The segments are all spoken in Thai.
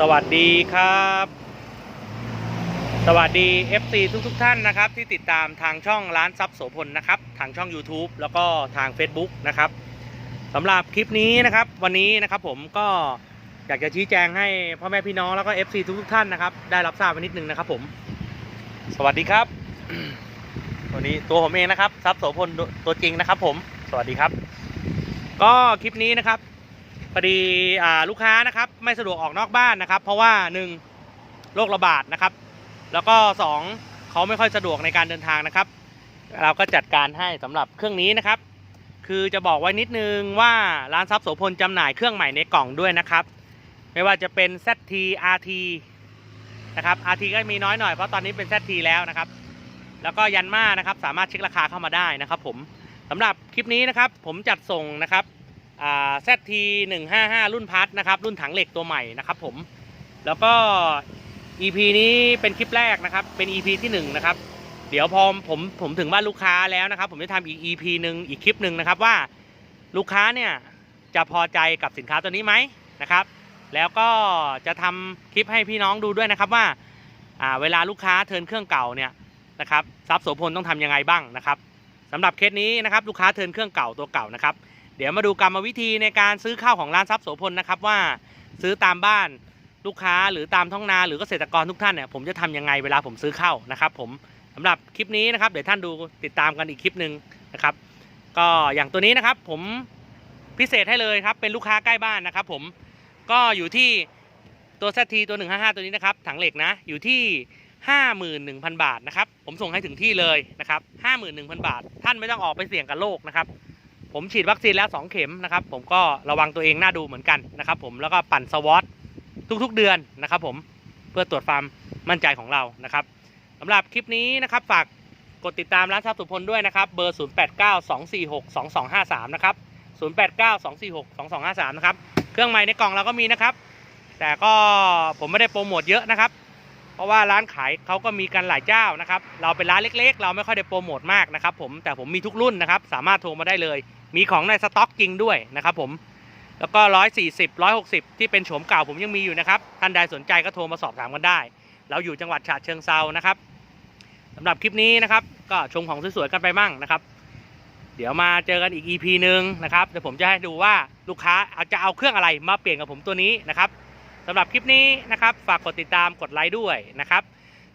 สวัสดีครับ สวัสดี FC ทุกทุกๆท่านนะครับ ที่ติดตามทางช่องร้านซับโสพลนะครับ ทางช่อง YouTube แล้วก็ทาง Facebook นะครับสำหรับคลิปนี้นะครับ วันนี้นะครับผมก็อยากจะชี้แจงให้พ่อแม่พี่น้องแล้วก็ FC ทุกทุกท่านนะครับ ได้รับทราบไปนิดนึงนะครับผม สวัสดีครับวันนี้ตัวผมเองนะครับซับโสพลตัวจริงนะครับ ผม สวัสดีครับ ก็คลิปนี้นะครับ พอดีลูกค้านะครับไม่สะดวกออกนอกบ้านนะครับ เพราะว่าหนึ่งโรคระบาดนะครับ แล้วก็สองเขาไม่ค่อยสะดวกในการเดินทางนะครับ เราก็จัดการให้สำหรับเครื่องนี้นะครับ คือจะบอกไว้นิดนึงว่าร้านทรัพย์โสพลจำหน่ายเครื่องใหม่ในกล่องด้วยนะครับ ไม่ว่าจะเป็น ZT RT นะครับ RT ก็มีน้อยหน่อยเพราะตอนนี้เป็น ZT แล้วนะครับ แล้วก็ยันมานะครับสามารถเช็คราคาเข้ามาได้นะครับ ผมสำหรับคลิปนี้นะครับ ผมจัดส่งนะครับ อ่า ZT 155รุ่นพัทนะครับ รุ่นถังเหล็กตัวใหม่นะครับผม แล้วก็ EP นี้เป็นคลิปแรกนะครับ เป็น EP ที่1นะครับ เดี๋ยวพอผมผมถึงบ้านลูกค้าแล้วนะครับ ผมจะทำอีก EP หนึ่งอีกคลิปหนึ่งนะครับว่าลูกค้าเนี่ยจะพอใจกับสินค้าตัวนี้ไหมนะครับ แล้วก็จะทำคลิปให้พี่น้องดูด้วยนะครับว่าเวลาลูกค้าเทินเครื่องเก่าเนี่ยนะครับซับโสพลต้องทำยังไงบ้างนะครับสำหรับเคสนี้นะครับลูกค้าเทินเครื่องเก่าตัวเก่านะครับ เดี๋ยวมาดูกรรมวิธีในการซื้อข้าวของร้านทรัพย์โสพลนะครับว่าซื้อตามบ้านลูกค้าหรือตามท้องนาหรือเกษตรกรทุกท่านเนี่ยผมจะทำยังไงเวลาผมซื้อข้าวนะครับ ผมสำหรับคลิปนี้นะครับเดี๋ยวท่านดูติดตามกันอีกคลิปหนึ่งนะครับ ก็อย่างตัวนี้นะครับผมพิเศษให้เลยครับเป็นลูกค้าใกล้บ้านนะครับ ผมก็อยู่ที่ตัว ZT ตัว 155 ตัวนี้นะครับถังเหล็กนะอยู่ที่51,000 บาทนะครับผมส่งให้ถึงที่เลยนะครับ51,000 บาท ท่านไม่ต้องออกไปเสี่ยงกับโรคนะครับ ผมฉีดวัคซีนแล้ว 2 เข็มนะครับ ผมก็ระวังตัวเองน่าดูเหมือนกันนะครับ ผมแล้วก็ปั่นสวอตทุกๆเดือนนะครับ ผมเพื่อตรวจความมั่นใจของเรานะครับสำหรับคลิปนี้นะครับ ฝากกดติดตามร้านทรัพย์สุพลด้วยนะครับ เบอร์ 0892462253 นะครับ 0892462253 นะครับ เครื่องใหม่ในกล่องเราก็มีนะครับ แต่ก็ผมไม่ได้โปรโมทเยอะนะครับ เพราะว่าร้านขายเขาก็มีกันหลายเจ้านะครับ เราเป็นร้านเล็ก ๆ เราไม่ค่อยได้โปรโมทมากนะครับ ผมแต่ผมมีทุกรุ่นนะครับ สามารถโทรมาได้เลย มีของในสต็อกจริงด้วยนะครับผมแล้วก็ 140 160 ที่เป็นโฉมเก่าผมยังมีอยู่นะครับ ท่านใดสนใจก็โทรมาสอบถามกันได้ เราอยู่จังหวัดฉะเชิงเซานะครับสำหรับคลิปนี้นะครับ ก็ชมของสวยๆกันไปมั่งนะครับ เดี๋ยวมาเจอกันอีก EP หนึ่งนะครับเดี๋ยวผมจะให้ดูว่าลูกค้าเอาจะเอาเครื่องอะไรมาเปลี่ยนกับผมตัวนี้นะครับสำหรับคลิปนี้นะครับ ฝากกดติดตามกดไลค์ด้วยนะครับ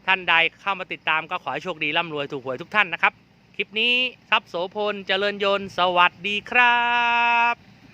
ท่านใดเข้ามาติดตามก็ขอให้โชคดีร่ำรวยถูกหวยทุกท่านนะครับ คลิปนี้ทรัพย์โสพลเจริญยนต์ สวัสดีครับ